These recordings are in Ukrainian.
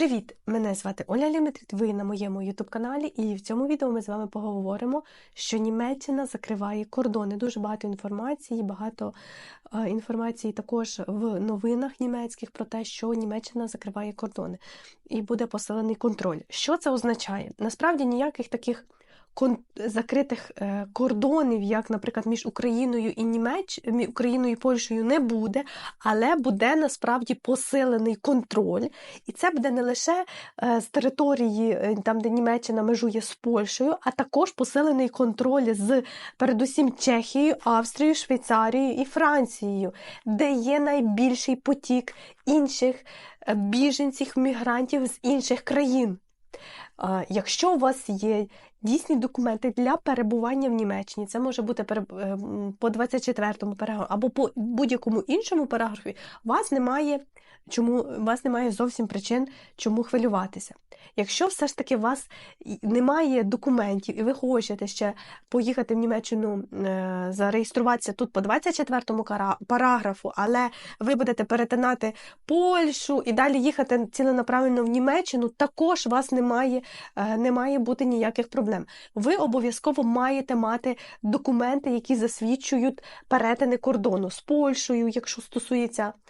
Привіт! Мене звати Оля Лімітрит, ви на моєму ютуб-каналі, і в цьому відео ми з вами поговоримо, що Німеччина закриває кордони. Дуже багато інформації, багато е, інформації також в новинах німецьких про те, що Німеччина закриває кордони і буде посилений контроль. Що це означає? Насправді ніяких таких закритих е, кордонів, як, наприклад, між Україною і Німеч... Україною і Польщею не буде, але буде насправді посилений контроль. І це буде не лише е, з території, е, там, де Німеччина межує з Польщею, а також посилений контроль з передусім Чехією, Австрією, Швейцарією і Францією, де є найбільший потік інших біженців, мігрантів з інших країн. Якщо у вас є дійсні документи для перебування в Німеччині, це може бути е, по 24 му параграфу або по будь-якому іншому параграфі, вас немає чому вас немає зовсім причин, чому хвилюватися. Якщо все ж таки у вас немає документів, і ви хочете ще поїхати в Німеччину, е, зареєструватися тут по 24-му параграфу, але ви будете перетинати Польщу і далі їхати ціленаправленно в Німеччину, також вас немає, не має бути ніяких проблем. Ви обов'язково маєте мати документи, які засвідчують перетини кордону з Польщею, якщо стосується Е,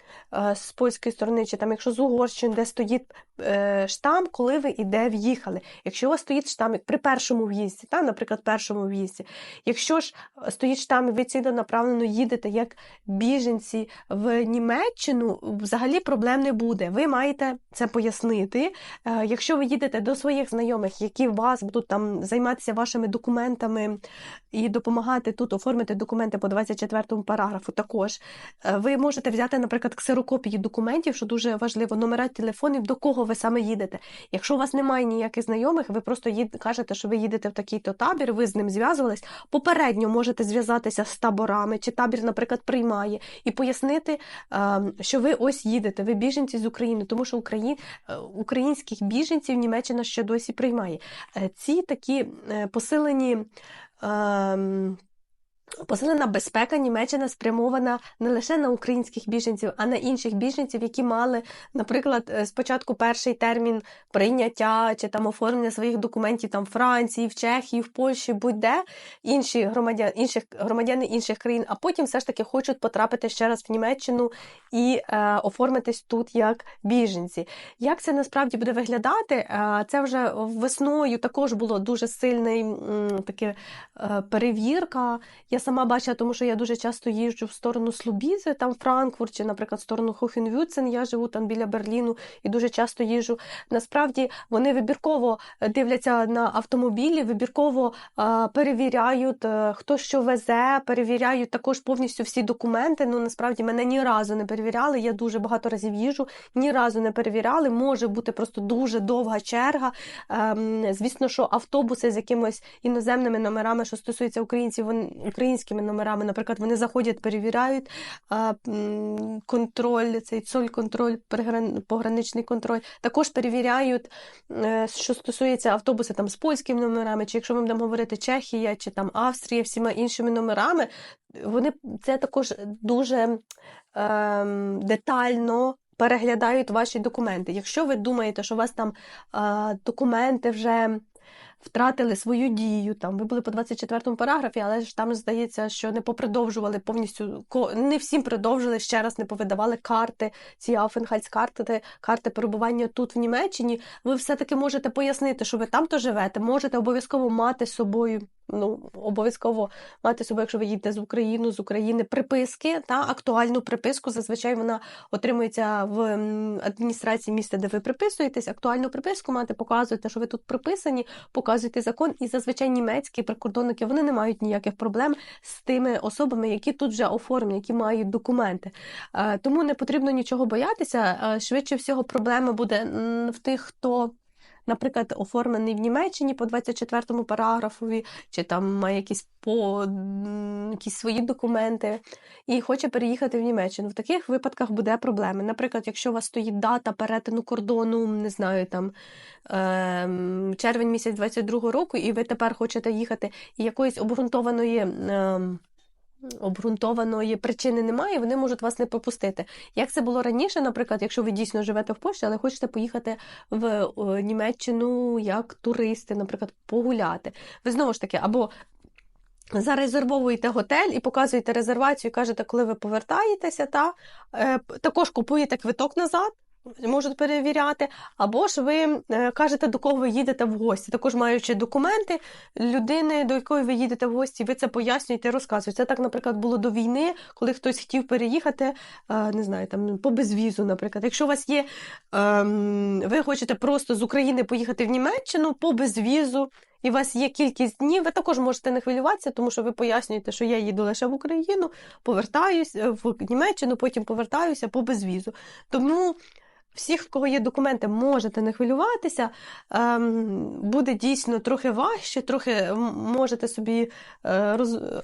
з польської сторони, чи там, якщо з Угорщини, де стоїть е, штамп, коли ви і де в'їхали. Якщо у вас стоїть штамп при першому в'їзді, та, наприклад, першому в'їзді, якщо ж стоїть штамп, ви ціленаправлено їдете як біженці в Німеччину, взагалі проблем не буде. Ви маєте це пояснити. Е, якщо ви їдете до своїх знайомих, які вас будуть там займатися вашими документами і допомагати тут оформити документи по 24 параграфу, також ви можете взяти, наприклад, ксерокопії документів, що дуже важливо, номера телефонів, до кого ви саме їдете. Якщо у вас немає ніяких знайомих, ви просто їд... кажете, що ви їдете в такий-то табір, ви з ним зв'язувались. Попередньо можете зв'язатися з таборами, чи табір, наприклад, приймає, і пояснити, ем, що ви ось їдете, ви біженці з України, тому що Україн... Е, українських біженців Німеччина ще досі приймає. Е, ці такі е, посилені. Посилена безпека Німеччина спрямована не лише на українських біженців, а на інших біженців, які мали, наприклад, е, спочатку перший термін прийняття чи там оформлення своїх документів там в Франції, в Чехії, в Польщі, будь-де інші громадяни інших громадяни інших країн, а потім все ж таки хочуть потрапити ще раз в Німеччину і е, оформитись тут як біженці. Як це насправді буде виглядати? Е, це вже весною також було дуже сильний е, перевірка. Я сама бачила, тому що я дуже часто їжджу в сторону Слубізи, там Франкфурт, чи, наприклад, в сторону Хофенвюцен, я живу там біля Берліну і дуже часто їжджу. Насправді вони вибірково дивляться на автомобілі, вибірково а, перевіряють, а, хто що везе, перевіряють також повністю всі документи. Ну насправді мене ні разу не перевіряли. Я дуже багато разів їжу, ні разу не перевіряли. Може бути просто дуже довга черга. Ем, звісно, що автобуси з якимось іноземними номерами, що стосується українців, вони українськими номерами. Наприклад, вони заходять, перевіряють контроль, цей цоль-контроль, пограничний контроль. Також перевіряють, е, що стосується автобуса там з польськими номерами, чи якщо ми будемо говорити Чехія, чи там Австрія, всіма іншими номерами, вони це також дуже е, детально. Переглядають ваші документи. Якщо ви думаєте, що у вас там е, документи вже втратили свою дію. Там ви були по 24 параграфі, але ж там здається, що не попродовжували повністю не всім продовжили ще раз, не повидавали карти, ці Афенхальцкарти, карти перебування тут в Німеччині. Ви все-таки можете пояснити, що ви там то живете, можете обов'язково мати з собою ну, обов'язково мати собою, якщо ви їдете з України, з України приписки та актуальну приписку. Зазвичай вона отримується в адміністрації міста, де ви приписуєтесь. Актуальну приписку мати, показуєте, що ви тут приписані, показуєте закон, і зазвичай німецькі прикордонники вони не мають ніяких проблем з тими особами, які тут вже оформлені, які мають документи. Е, тому не потрібно нічого боятися. Е, швидше всього, проблема буде в тих, хто наприклад, оформлений в Німеччині по 24 параграфові, чи там має якісь по якісь свої документи, і хоче переїхати в Німеччину. В таких випадках буде проблеми. Наприклад, якщо у вас стоїть дата перетину кордону, не знаю, там ем, червень місяць 22 року, і ви тепер хочете їхати і якоїсь обґрунтованої. Ем, обґрунтованої причини немає, вони можуть вас не пропустити. Як це було раніше, наприклад, якщо ви дійсно живете в Польщі, але хочете поїхати в Німеччину як туристи, наприклад, погуляти. Ви знову ж таки, або зарезервовуєте готель і показуєте резервацію, і кажете, коли ви повертаєтеся, та е, також купуєте квиток назад. Можуть перевіряти, або ж ви е, кажете, до кого ви їдете в гості, також маючи документи людини, до якої ви їдете в гості, ви це пояснюєте, розказуєте. Це так, наприклад, було до війни, коли хтось хотів переїхати, е, не знаю, там по безвізу, наприклад. Якщо у вас є, ем, ви хочете просто з України поїхати в Німеччину по безвізу, і у вас є кількість днів, ви також можете не хвилюватися, тому що ви пояснюєте, що я їду лише в Україну, повертаюсь е, в Німеччину, потім повертаюся по безвізу. Тому. Всіх, в кого є документи, можете не хвилюватися, ем, буде дійсно трохи важче, трохи можете собі е, роз, е,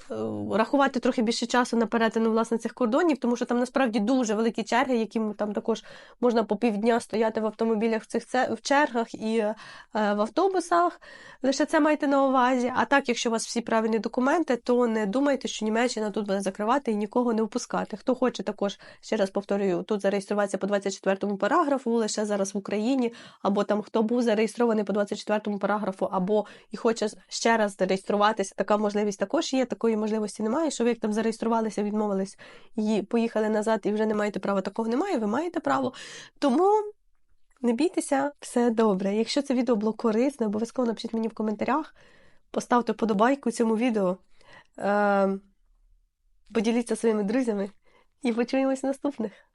рахувати трохи більше часу на перетину власне цих кордонів, тому що там насправді дуже великі черги, які там також можна по півдня стояти в автомобілях в цих в чергах і е, в автобусах. Лише це майте на увазі. А так, якщо у вас всі правильні документи, то не думайте, що Німеччина тут буде закривати і нікого не впускати. Хто хоче також, ще раз повторюю, тут зареєструватися по 24-му параграфу, параграфу лише зараз в Україні, або там хто був зареєстрований по 24 параграфу, або і хоче ще раз зареєструватися. Така можливість також є. Такої можливості немає. Що ви як там зареєструвалися, відмовились і поїхали назад, і вже не маєте права. Такого немає. Ви маєте право. Тому. Не бійтеся, все добре. Якщо це відео було корисне, обов'язково напишіть мені в коментарях, поставте подобайку цьому відео, е- поділіться своїми друзями і почуємось наступних.